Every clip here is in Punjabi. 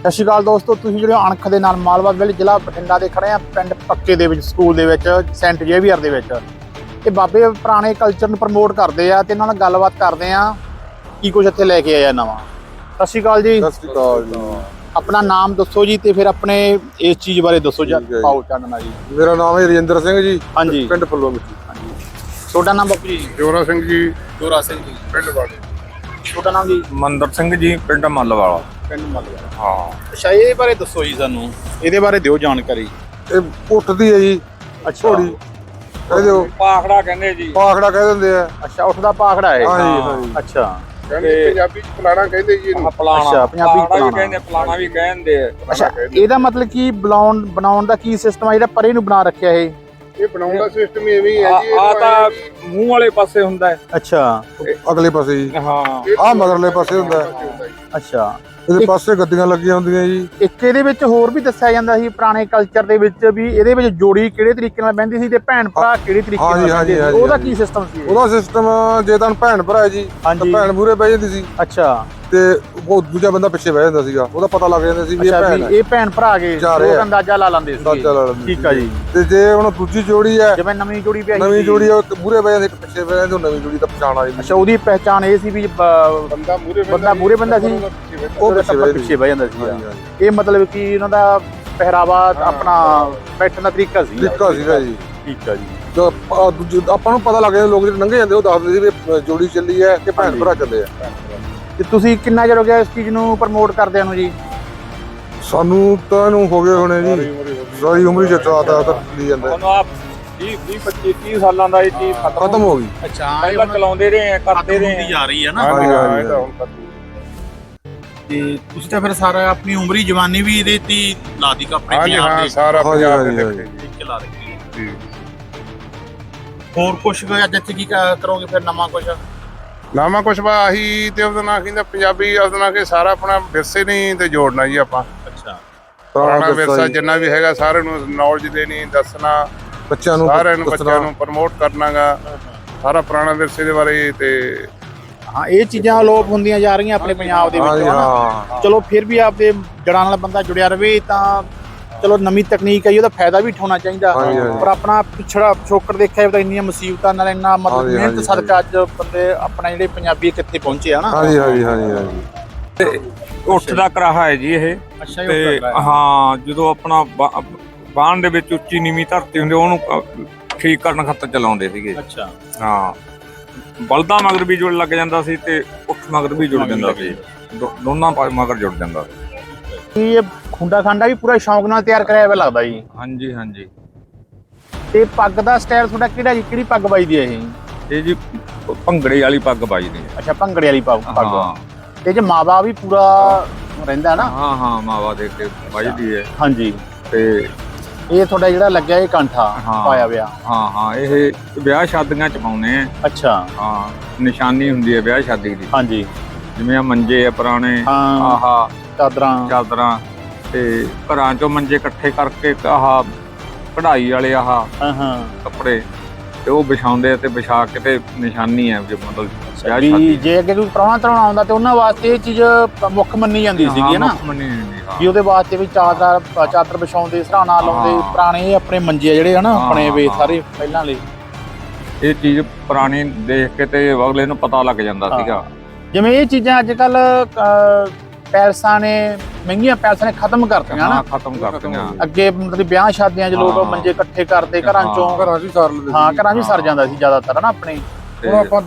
ਸਤਿ ਸ਼੍ਰੀ ਅਕਾਲ ਦੋਸਤੋ ਤੁਸੀਂ ਜਿਹੜੇ ਅਣਖ ਦੇ ਨਾਲ ਮਾਲਵਾ ਵਿਲ ਜ਼ਿਲ੍ਹਾ ਬਠਿੰਡਾ ਦੇ ਖੜੇ ਆ ਪਿੰਡ ਪੱਕੇ ਦੇ ਵਿੱਚ ਸਕੂਲ ਦੇ ਵਿੱਚ ਸੈਂਟ ਜੇਵੀਅਰ ਦੇ ਵਿੱਚ। ਇਹ ਬਾਬੇ ਪੁਰਾਣੇ ਕਲਚਰ ਨੂੰ ਪ੍ਰਮੋਟ ਕਰਦੇ ਆ ਤੇ ਇਹਨਾਂ ਨਾਲ ਗੱਲਬਾਤ ਕਰਦੇ ਆ ਕੀ ਕੁਝ ਇੱਥੇ ਲੈ ਕੇ ਆਇਆ ਨਵਾਂ। ਸਤਿ ਸ਼੍ਰੀ ਅਕਾਲ ਜੀ। ਸਤਿ ਸ਼੍ਰੀ ਅਕਾਲ ਜੀ। ਆਪਣਾ ਨਾਮ ਦੱਸੋ ਜੀ ਤੇ ਫਿਰ ਆਪਣੇ ਇਸ ਚੀਜ਼ ਬਾਰੇ ਦੱਸੋ ਜੀ। ਪਾਓ ਚਾਨਣਾ ਜੀ। ਮੇਰਾ ਨਾਮ ਹੈ ਰਜਿੰਦਰ ਸਿੰਘ ਜੀ ਹਾਂਜੀ। ਪਿੰਡ ਫੁੱਲੋ ਮਿੱਟੀ ਤੁਹਾਡਾ ਨਾਮ ਬਾਪੂ ਜੀ? ਜੋਰਾ ਸਿੰਘ ਜੀ। ਜੋਰਾ ਸਿੰਘ ਜੀ। ਪਿੰਡ ਵਾਲੇ। ਤੁਹਾਡਾ ਨਾਮ ਜੀ? ਮੰਦਰ ਸਿੰਘ ਜੀ ਪਿੰਡ ਮੱਲਵਾਲਾ। ਪਿੰਡ ਮਲਵਾ ਹਾਂ। ਅੱਛਾ ਇਹ ਬਾਰੇ ਦੱਸੋ ਜੀ ਸਾਨੂੰ ਇਹਦੇ ਬਾਰੇ ਦਿਓ ਜਾਣਕਾਰੀ। ਇਹ ਉੱਠਦੀ ਹੈ ਜੀ ਅੱਛਾ। ਘੋੜੀ। ਕਹਿੰਦੇ ਉਹ ਪਾਖੜਾ ਕਹਿੰਦੇ ਜੀ। ਪਾਖੜਾ ਕਹਿ ਦਿੰਦੇ ਆ। ਅੱਛਾ ਉੱਠਦਾ ਪਾਖੜਾ ਹੈ। ਹਾਂਜੀ ਹਾਂਜੀ ਅੱਛਾ। ਕਹਿੰਦੇ ਪੰਜਾਬੀ ਚ ਫਲਾਣਾ ਕਹਿੰਦੇ ਜੀ ਇਹਨੂੰ। ਪਲਾਣਾ ਅੱਛਾ, ਪੰਜਾਬੀ ਪਲਾਣਾ। ਕਹਿੰਦੇ ਪਲਾਣਾ ਵੀ ਕਹਿੰਦੇ ਆ। ਅੱਛਾ ਇਹਦਾ ਮਤਲਬ ਕੀ ਬਣਾਉਣ ਬਣਾਉਣ ਦਾ ਕੀ ਸਿਸਟਮ ਆ? ਜਿਹੜਾ ਪਰੇ ਨੂੰ ਬਣਾ ਰੱਖਿਆ ਇਹ? ਇਹ ਬਣਾਉਣ ਦਾ ਸਿਸਟਮ ਐਵੇਂ ਹੀ ਹੈ ਆ ਜੀ ਆ ਤਾਂ ਮੂੰਹ ਵਾਲੇ ਪਾਸੇ ਹੁੰਦਾ ਹੈ। ਅੱਛਾ। ਅਗਲੇ ਪਾਸੇ ਜੀ। ਹਾਂ। ਆਹ ਮਗਰਲੇ ਪਾਸੇ ਹੁੰਦਾ ਹੈ। ਅੱਛਾ। ਇਹਦੇ ਪਾਸੇ ਗੱਦੀਆਂ ਲੱਗੀਆਂ ਹੁੰਦੀਆਂ ਜੀ ਇੱਕ ਇਹਦੇ ਵਿੱਚ ਹੋਰ ਵੀ ਦੱਸਿਆ ਜਾਂਦਾ ਸੀ ਪੁਰਾਣੇ ਕਲਚਰ ਦੇ ਵਿੱਚ ਵੀ ਇਹਦੇ ਵਿੱਚ ਜੋੜੀ ਕਿਹੜੇ ਤਰੀਕੇ ਨਾਲ ਬਹਿੰਦੀ ਸੀ ਤੇ ਭੈਣ ਭਰਾ ਕਿਹੜੇ ਤਰੀਕੇ ਨਾਲ ਹਾਂਜੀ, ਬਹਿੰਦੇ ਸੀ ਹਾਂਜੀ, ਉਹਦਾ। ਕੀ ਸਿਸਟਮ ਸੀ? ਉਹਦਾ ਸਿਸਟਮ ਜੇ ਤਾਂ ਭੈਣ ਭਰਾ ਹੈ ਜੀ ਤਾਂ। ਭੈਣ ਮੂਰੇ ਬਹਿ ਜਾਂਦੀ ਸੀ ਅੱਛਾ ਤੇ ਉਹ ਦੂਜਾ ਬੰਦਾ ਪਿੱਛੇ ਬਹਿ ਜਾਂਦਾ ਸੀਗਾ। ਉਹਦਾ ਪਤਾ ਲੱਗ ਜਾਂਦਾ ਸੀ ਵੀ ਇਹ ਅੱਛਾ ਭੈਣ ਵੀ ਹੈ। ਇਹ ਭੈਣ ਭਰਾ ਗਏ ਜਾ ਰਹੇ ਉਹਦਾ ਆ। ਅੰਦਾਜ਼ਾ ਲਾ ਲੈਂਦੇ ਸੀ। ਠੀਕ ਆ ਜੀ। ਤੇ ਜੇ ਹੁਣ ਦੂਜੀ ਜੋੜੀ ਹੈ ਜਿਵੇਂ ਨਵੀਂ ਜੋੜੀ ਪਿਆ ਨਵੀਂ ਜੋੜੀ ਹੈ, ਇੱਕ ਮੂਰੇ ਬਹਿ ਜਾਂਦੀ ਇੱਕ ਪਿੱਛੇ ਬਹਿ ਜਾਂਦੀ ਉਹ ਨਵੀਂ ਜੋੜੀ ਦਾ ਪਛਾਣ ਆ ਜਾਂਦੀ ਅੱਛਾ ਉਹਦੀ ਪਹਿਚਾਣ ਇਹ ਸੀ ਵੀ ਬ- ਬੰਦਾ ਮੂਰੇ ਬੰਦਾ ਮੂਰੇ ਬੰਦਾ ਸੀ? ਉਹ ਪਿੱਛੇ ਬਹਿ ਪਿੱਛੇ ਬਹਿ ਜਾਂਦਾ ਸੀ ਹਾਂਜੀ, ਹਾਂਜੀ। ਇਹ ਮਤਲਬ ਕਿ ਉਹਨਾਂ ਦਾ ਪਹਿਰਾਵਾ ਆਪਣਾ ਬੈਠਣ ਦਾ ਤਰੀਕਾ ਸੀ। ਤਰੀਕਾ ਸੀਗਾ ਜੀ। ਠੀਕ ਆ ਜੀ। ਜੋ ਆਪਾਂ ਦੂਜੇ ਆਪਾਂ ਨੂੰ ਪਤਾ ਲੱਗ ਜਾਂਦਾ ਲੋਕ ਜਿਹੜੇ ਲੰਘੇ ਜਾਂਦੇ ਉਹ ਦੱਸਦੇ ਸੀ ਵੀ ਜੋੜੀ ਚੱਲੀ ਹੈ ਕਿ ਭੈਣ ਹਾਂਜੀ। ਭਰਾ ਚੱਲੇ ਆ। ਤੇ ਤੁਸੀਂ ਕਿੰਨਾ ਚਿਰ ਹੋ ਗਿਆ ਇਸ ਚੀਜ਼ ਨੂੰ ਪ੍ਰਮੋਟ ਕਰਦਿਆਂ ਨੂੰ ਜੀ? ਸਾਨੂੰ ਤਾਂ ਇਹਨੂੰ ਹੋ ਗਏ ਹੋਣੇ ਜੀ ਸਾਰੀ ਉਮਰ ਹੀ ਦਾ ਤਾਂ ਲਈ ਜਾਂਦਾ ਹੁਣ ਆ 20 20 25 30 ਸਾਲਾਂ ਦਾ ਇਹ ਚੀਜ਼ ਖਤਮ ਹੋ ਗਈ। ਅੱਛਾ ਪਹਿਲਾਂ ਚਲਾਉਂਦੇ ਰਹੇ ਆ ਕਰਦੇ ਰਹੇ ਆ। ਜਾ ਰਹੀ ਹੈ ਨਾ। ਹਾਂਜੀ, ਹਾਂ ਹਾਂਜੀ, ਇਹ ਤਾਂ ਹੁਣ ਤੱਕ ਤੇ ਤੁਸੀਂ ਤਾਂ ਫਿਰ ਸਾਰਾ ਆਪਣੀ ਉਮਰੀ ਜਵਾਨੀ ਵੀ ਇਹਦੇ ਤੇ ਹੀ ਲਾ ਦੀ ਆਪਣੇ ਹਾਂਜੀ ਪੰਜਾਬ ਹਾਂ ਦੇ ਸਾਰਾ ਹਾਂਜੀ, ਪੰਜਾਬ ਹਾਂਜੀ, ਦੇ ਹਾਂਜੀ। ਲਾ ਰੱਖੀ ਜੀ। ਹੋਰ ਕੁਝ ਅੱਜ ਇੱਥੇ ਕੀ ਕ- ਕਰੋਗੇ ਫਿਰ ਨਵਾਂ ਕੁਝ ਨਾਮਾ ਕੁਛ ਬਾ ਆਹੀ ਤੇ ਉਹਦਾ ਨਾਂ ਕਹਿੰਦਾ ਪੰਜਾਬੀ ਉਹਦਾ ਨਾਂ ਕਿ ਸਾਰਾ ਆਪਣਾ ਵਿਰਸੇ ਨਹੀਂ ਤੇ ਜੋੜਨਾ ਜੀ ਆਪਾਂ। ਅੱਛਾ। ਪੁਰਾਣਾ ਵਿਰਸਾ ਜਿੰਨਾ ਵੀ ਹੈਗਾ ਸਾਰਿਆਂ ਨੂੰ ਨੌਲੇਜ ਦੇਣੀ ਦੱਸਣਾ ਬੱਚਿਆਂ ਨੂੰ ਸਾਰਿਆਂ ਨੂੰ। ਬੱਚਿਆਂ ਨੂੰ ਪ੍ਰਮੋਟ ਕਰਨਾਗਾ। ਸਾਰਾ ਪੁਰਾਣਾ ਵਿਰਸੇ ਦੇ ਬਾਰੇ ਤੇ ਹਾਂ ਇਹ ਚੀਜ਼ਾਂ ਅਲੋਪ ਹੁੰਦੀਆਂ ਜਾ ਰਹੀਆਂ ਆਪਣੇ ਪੰਜਾਬ ਦੇ ਵਿੱਚ। ਚਲੋ ਫਿਰ ਵੀ ਆਪਦੇ ਜੜਾਂ ਨਾਲ ਬੰਦਾ ਜੁੜਿਆ ਰਵੇ ਤਾਂ ਚਲੋ ਨਵੀਂ ਤਕਨੀਕ ਹੈ ਜੀ, ਉਹਦਾ ਫਾਇਦਾ ਵੀ ਉਠਾਉਣਾ ਚਾਹੀਦਾ। ਪਰ ਆਪਣਾ ਪਿਛੜਾ ਪਿਛੋਕੜ ਦੇਖਿਆ ਜਾਵੇ ਤਾਂ ਇੰਨੀਆਂ ਮੁਸੀਬਤਾਂ ਨਾਲ ਇੰਨਾ ਮਤਲਬ ਮਿਹਨਤ ਸਦਕਾ ਅੱਜ ਬੰਦੇ ਆਪਣਾ ਜਿਹੜੇ ਪੰਜਾਬੀ ਕਿੱਥੇ ਪਹੁੰਚੇ ਆ ਨਾ। ਹਾਂਜੀ ਹਾਂਜੀ ਹਾਂਜੀ ਹਾਂਜੀ। ਉੱਠ ਦਾ ਕਰਾਹਾ ਹੈ ਜੀ ਇਹ। ਅੱਛਾ ਤੇ ਹਾਂ। ਜਦੋਂ ਆਪਣਾ ਬਾਣ ਦੇ ਵਿੱਚ ਉੱਚੀ ਨੀਵੀਂ ਧਰਤੀ ਹੁੰਦੀ ਉਹਨੂੰ ਠੀਕ ਕਰਨ ਖਾਤਰ ਚਲਾਉਂਦੇ ਸੀਗੇ। ਅੱਛਾ। ਹਾਂ। ਬਲਦਾ ਮਗਰ ਵੀ ਜੁੜ ਲੱਗ ਜਾਂਦਾ ਸੀ ਤੇ ਉੱਠ ਮਗਰ ਵੀ ਜੁੜ ਜਾਂਦਾ ਸੀ। ਦੋਨਾਂ ਮਗਰ ਜੁੜ ਜਾਂਦਾ ਸੀ। ਇਹ ਖੁੰਡਾ ਖਾਂਡਾ ਵੀ ਪੂਰਾ ਸ਼ੌਂਕ ਨਾਲ ਤਿਆਰ ਕਰਿਆ ਹੋਇਆ ਲੱਗਦਾ ਜੀ। ਹਾਂਜੀ ਹਾਂਜੀ। ਤੇ ਪੱਗ ਦਾ ਸਟਾਈਲ ਤੁਹਾਡਾ ਕਿਹੜਾ ਜੀ? ਕਿਹੜੀ ਪੱਗ ਬਾਈ ਦੀ ਹੈ ਇਹ? ਇਹ ਜੀ ਭੰਗੜੇ ਵਾਲੀ ਪੱਗ ਪਾਈਦੀ ਹੈ। ਅੱਛਾ ਭੰਗੜੇ ਵਾਲੀ ਪੱਗ ਹਾਂ। ਤੇ ਜੇ ਮਾਵਾ ਵੀ ਪੂਰਾ ਰਹਿੰਦਾ ਨਾ? ਹਾਂ ਹਾਂ ਮਾਵਾ ਦੇ ਕੇ ਵੱਜਦੀ ਹੈ। ਹਾਂਜੀ। ਤੇ ਇਹ ਤੁਹਾਡਾ ਜਿਹੜਾ ਲੱਗਿਆ ਇਹ ਕਾਂਠਾ। ਪਾਇਆ ਵਿਆ ਹਾਂ ਹਾਂ ਇਹ ਵਿਆਹ ਸ਼ਾਦੀਆਂ ਚ ਪਾਉਨੇ ਆ। ਅੱਛਾ। ਹਾਂ ਨਿਸ਼ਾਨੀ ਹੁੰਦੀ ਹੈ ਵਿਆਹ ਸ਼ਾਦੀ ਦੀ। ਹਾਂਜੀ। ਜਿਵੇਂ ਆ ਮੰਜੇ ਆ ਪੁਰਾਣੇ ਆਹਾ ਚਾਦਰਾਂ। ਚਾਦਰਾਂ। ਤੇ ਘਰਾਂ ਚੋਂ ਮੰਜੇ ਇਕੱਠੇ ਕਰਕੇ ਆਹ ਕਢਾਈ ਵਾਲੇ ਆਹ ਹਾਂ ਹਾਂ ਕੱਪੜੇ ਤੇ ਉਹ ਵਿਛਾਉਂਦੇ ਆ ਤੇ ਵਿਛਾ ਕੇ ਤੇ ਨਿਸ਼ਾਨੀ ਹੈ ਜੇ ਮਤਲਬ ਵਿਆਹ ਵੀ ਜੇ ਅੱਗੇ ਕੋਈ ਪ੍ਰਾਹੁਣਾ ਤਰਾਉਣਾ ਆਉਂਦਾ ਤੇ ਉਹਨਾਂ ਵਾਸਤੇ ਇਹ ਚੀਜ਼ ਮੁੱਖ ਮੰਨੀ ਜਾਂਦੀ ਸੀਗੀ ਨਾ ਮੁੱਖ ਮੰਨੀ ਜਾਂਦੀ, ਹਾਂ। ਵੀ ਉਹਦੇ ਵਾਸਤੇ ਵੀ ਚਾਦਰ ਚਾਦਰ ਵਿਛਾਉਂਦੇ ਸਰਾਣਾ ਲਾਉਂਦੇ ਹਾਂ। ਪੁਰਾਣੇ ਆਪਣੇ ਮੰਜੇ ਜਿਹੜੇ ਹਨਾ ਹਾਂ, ਆਪਣੇ ਵੇ ਹਾਂ। ਸਾਰੇ ਪਹਿਲਾਂ ਵਾਲੇ ਇਹ ਚੀਜ਼ ਪੁਰਾਣੀ ਦੇਖ ਕੇ ਤੇ ਅਗਲੇ ਨੂੰ ਪਤਾ ਲੱਗ ਜਾਂਦਾ ਹਾਂ। ਸੀਗਾ ਜਿਵੇਂ ਇਹ ਚੀਜ਼ਾਂ ਅੱਜ ਕੱਲ ਪੈਲਸਾਂ ਨੇ ਮਹਿੰਗੀਆਂ ਪੈਲਸਾਂ ਨੇ ਖਤਮ ਕਰਤੀਆਂ ਹਾਂ ਨਾ ਖਤਮ ਕਰਤੀਆਂ। ਅੱਗੇ ਮਤਲਬ ਵਿਆਹ ਸ਼ਾਦੀਆਂ 'ਚ ਲੋਕ। ਮੰਜੇ ਇਕੱਠੇ ਕਰਦੇ ਘਰਾਂ। ਚੋਂ। ਘਰਾਂ 'ਚ ਸਾਰ ਲੈਂਦੇ ਹਾਂ। ਘਰਾਂ 'ਚ ਸਰ ਜਾਂਦਾ ਸੀ ਜ਼ਿਆਦਾਤਰ ਨਾ ਆਪਣੇ। ਹੁਣ ਆਪਾਂ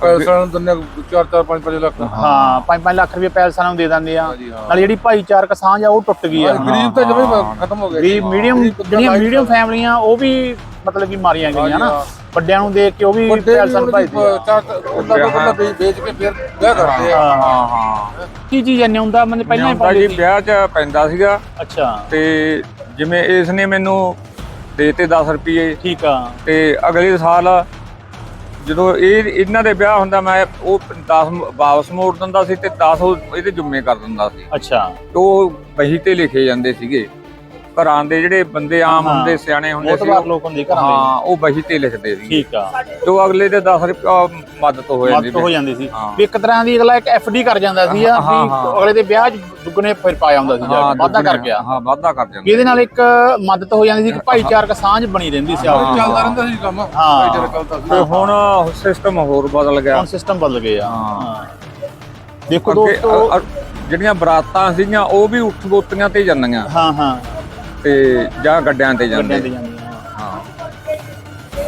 ਪੈਸਾ ਨੂੰ ਦਿੰਦੇ 4 4 5 5 ਲੱਖ। ਹਾਂ 5-5 ਲੱਖ ਰੁਪਏ ਪੈਲਸਾਂ ਨੂੰ ਦੇ ਦਿੰਦੇ ਆ। ਨਾਲ ਜਿਹੜੀ ਭਾਈਚਾਰਕ ਸਾਂਝ ਆ ਉਹ ਟੁੱਟ ਗਈ ਆ। ਗਰੀਬ ਤਾਂ ਜਮੇ ਹਾਂ। ਖਤਮ ਹੋ ਗਏ। ਗਰੀਬ ਮੀਡੀਅਮ ਜਿਹੜੀਆਂ ਮੀਡੀਅਮ ਫੈਮਲੀਆਂ ਉਹ ਵੀ ਮਤਲਬ ਕਿ ਮਾਰੀਆਂ ਗਈਆਂ ਨਾ। ਵੱਡਿਆਂ ਨੂੰ ਦੇਖ ਕੇ ਉਹ ਵੀ ਪੈਲਸਾਂ ਨੂੰ ਭਜਦੇ ਆ ਉਹਦਾ ਉਹਦਾ ਵੇਚ ਕੇ ਫਿਰ ਵਿਆਹ ਕਰਦੇ ਆ। ਹਾਂ ਹਾਂ। ਕੀ ਚੀਜ਼ ਐਨੇ ਹੁੰਦਾ? ਮਤਲਬ ਪਹਿਲਾਂ ਹੀ ਪਾਉਂਦੇ ਸੀ। ਵਿਆਹ 'ਚ ਪੈਂਦਾ ਸੀਗਾ। ਅੱਛਾ। ਤੇ ਜਿਵੇਂ ਇਸ ਨੇ ਮੈਨੂੰ ਦੇਤੇ 10 ਰੁਪਏ ਠੀਕ ਆ। ਤੇ ਅਗਲੇ ਸਾਲ ਜਦੋਂ ਇਹ ਇਹਨਾਂ ਦੇ ਵਿਆਹ ਹੁੰਦਾ ਮੈਂ ਉਹ 10 ਵਾਪਸ ਮੋੜ ਦਿੰਦਾ ਸੀ ਤੇ 10 ਉਹ ਇਹਦੇ ਜੁੰਮੇ ਕਰ ਦਿੰਦਾ ਸੀ। ਅੱਛਾ। ਤੇ ਉਹ ਬਹੀ ਤੇ ਲਿਖੇ ਜਾਂਦੇ ਸੀਗੇ। ਘਰਾਂ ਦੇ ਜਿਹੜੇ ਬੰਦੇ ਆਮ ਹਾਂ। ਹੁੰਦੇ ਸਿਆਣੇ ਹੁੰਦੇ ਬਹੁਤ ਸੀ ਵਾਰ ਉਹ- ਲੋਕ ਹੁੰਦੇ ਘਰਾਂ ਦੇ। ਹਾਂ ਉਹ ਬਹੀ ਤੇ ਲਿਖਦੇ ਸੀ ਠੀਕ ਆ। ਤੇ ਅਗਲੇ ਦੇ 10 ਰੁਪਏ ਮਦਦ ਹੋ ਜਾਂਦੀ ਮਦਦ ਹੋ ਜਾਂਦੀ ਸੀ। ਹਾਂ। ਵੀ ਇੱਕ ਤਰ੍ਹਾਂ ਦੀ ਅਗਲਾ ਇੱਕ ਐਫਡੀ ਕਰ ਜਾਂਦਾ ਸੀ ਆ ਹਾਂ, ਵੀ ਹਾਂ। ਅਗਲੇ ਦੇ ਵਿਆਹ 'ਚ ਦੁੱਗਣੇ ਫਿਰ ਪਾ ਜਾਂਦਾ ਸੀ ਜਾ ਕੇ, ਵਾਧਾ ਕਰ ਗਿਆ। ਹਾਂ ਵਾਧਾ ਕਰ ਜਾਂਦਾ। ਇਹਦੇ ਨਾਲ ਇੱਕ ਮਦਦ ਹੋ ਜਾਂਦੀ ਸੀ ਕਿ ਭਾਈਚਾਰਕ ਸਾਂਝ ਬਣੀ ਰਹਿੰਦੀ ਸੀ ਆਪਸ। ਚੱਲਦਾ ਰਹਿੰਦਾ ਸੀ ਕੰਮ। ਹਾਂ। ਚੱਲਦਾ ਸੀ। ਤੇ ਹੁਣ ਸਿਸਟਮ ਹੋਰ ਬਦਲ ਗਿਆ। ਹੁਣ ਸਿਸਟਮ ਬਦਲ ਗਏ ਆ। ਹਾਂ। ਹਾਂ। ਦੇਖੋ ਅੱਗੇ ਦੋਸਤੋ ਅ- ਅ- ਜਿਹੜੀਆਂ ਬਰਾਤਾਂ ਸੀਗੀਆਂ ਉਹ ਵੀ ਉੱਠ ਬੋਤੀਆਂ ਤੇ ਜਾਂਦੀਆਂ। ਹਾਂ ਹਾਂ। ਤੇ ਜਾਂ ਗੱਡਿਆਂ ਤੇ ਗੱਡਿਆਂ ਜਾਂਦੇ ਜਾਂਦੀਆਂ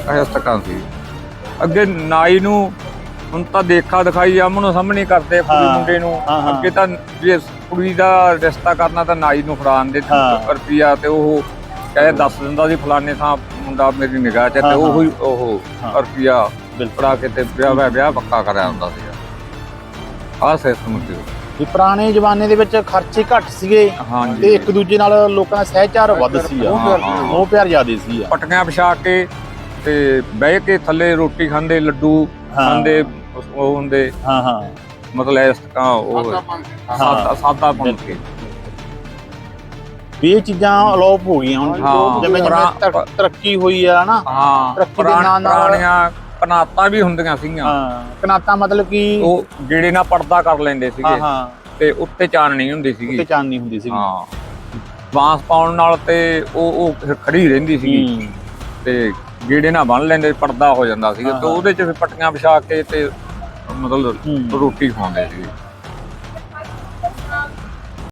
ਹਾਂ ਇਸ ਤਰ੍ਹਾਂ ਸੀ ਅੱਗੇ ਨਾਈ ਨੂੰ ਹੁਣ ਤਾਂ ਦੇਖਾ ਦਿਖਾਈ ਆਮਣੋ ਸਾਹਮਣੇ ਕਰਦੇ ਆ ਕੁੜੀ ਹਾਂ, ਮੁੰਡੇ ਨੂੰ ਹਾਂ, ਹਾਂ। ਅੱਗੇ ਤਾਂ ਜੇ ਕੁੜੀ ਦਾ ਰਿਸ਼ਤਾ ਕਰਨਾ ਤਾਂ ਨਾਈ ਨੂੰ ਫੜਾਉਣ ਦੇ ਹਾਂ। ਰੁਪਿਆ ਤੇ ਉਹ ਕਹੇ ਦੱਸ ਦਿੰਦਾ ਸੀ ਫਲਾਣੇ ਥਾਂ ਮੁੰਡਾ ਮੇਰੀ ਨਿਗਾਹ 'ਚ ਹੈ ਹਾਂ, ਤੇ ਹਾਂ। ਉਹ ਹੀ ਉਹ ਹਾਂ। ਰੁਪਿਆ ਬਿਲਕੁਲ। ਫੜਾ ਕੇ ਤੇ ਵਿਆਹ ਵਿਆਹ- ਪੱਕਾ ਕਰਿਆ ਹੁੰਦਾ ਸੀ ਆਹ ਸਿਸਟਮ ਸੀ ਵੀ ਪੁਰਾਣੇ ਜ਼ਮਾਨੇ ਦੇ ਵਿੱਚ ਖਰਚੇ ਘੱਟ ਸੀਗੇ ਹਾਂਜੀ। ਤੇ ਇੱਕ ਦੂਜੇ ਨਾਲ ਲੋਕਾਂ ਦਾ ਸਹਿਚਾਰ ਵੱਧ ਸੀ ਆ ਹਾਂ, ਹਾਂ। ਉਹ ਪਿਆਰ ਜ਼ਿਆਦੇ ਸੀ ਆ। ਪਟਕੀਆਂ ਵਿਛਾ ਕੇ ਤੇ ਬਹਿ ਕੇ ਥੱਲੇ ਰੋਟੀ ਖਾਂਦੇ ਲੱਡੂ ਹਾਂ। ਖਾਂਦੇ ਉਹ ਹੁੰਦੇ। ਹਾਂ ਹਾਂ। ਮਤਲਬ ਇਸ ਤਰ੍ਹਾਂ ਉਹ ਸਾਦਾ ਸਾਦਾ ਬਣ ਕੇ। ਵੀ ਇਹ ਚੀਜ਼ਾਂ ਅਲੋਪ ਹੋ ਗਈਆਂ ਹੁਣ। ਹਾਂ। ਜਿਵੇਂ ਜਿਵੇਂ ਪੁਰਾ- ਤਰ- ਤਰੱਕੀ ਹੋਈ ਆ ਨਾ। ਹਾਂ। ਤਰੱਕੀ ਦੇ ਪੁਰਾਣ- ਨਾਲ ਨਾਲ- ਪੁਰਾਣੀਆਂ ਕਨਾਤਾਂ ਵੀ ਹੁੰਦੀਆਂ ਸੀਗੀਆਂ। ਹਾਂ ਕਨਾਤਾ ਮਤਲਬ ਕਿ ਉਹ ਗੇੜੇ ਨਾਲ ਪਰਦਾ ਕਰ ਲੈਂਦੇ ਹਾਂ ਸੀਗੇ ਹਾਂ। ਤੇ ਉੱਤੇ ਚਾਨਣੀ ਹੁੰਦੀ ਉੱਤੇ ਸੀਗੀ ਚਾਨਣੀ ਹੁੰਦੀ ਸੀ ਹਾਂ। ਬਾਂਸ ਪਾਉਣ ਨਾਲ ਤੇ ਉਹ ਉਹ ਫਿਰ ਖੜੀ ਰਹਿੰਦੀ ਸੀਗੀ। ਹੂੰ। ਤੇ ਗੇੜੇ ਨਾਲ ਬੰਨ ਲੈਂਦੇ ਪਰਦਾ ਹੋ ਜਾਂਦਾ ਸੀਗਾ। ਹਾਂ, ਤੇ ਹਾਂ। ਉਹਦੇ ਚ ਫਿਰ ਪੱਟੀਆਂ ਵਿਛਾ ਕੇ ਤੇ ਮਤਲਬ ਹੂੰ। ਰੋਟੀ ਖਵਾਉਂਦੇ ਸੀਗੇ।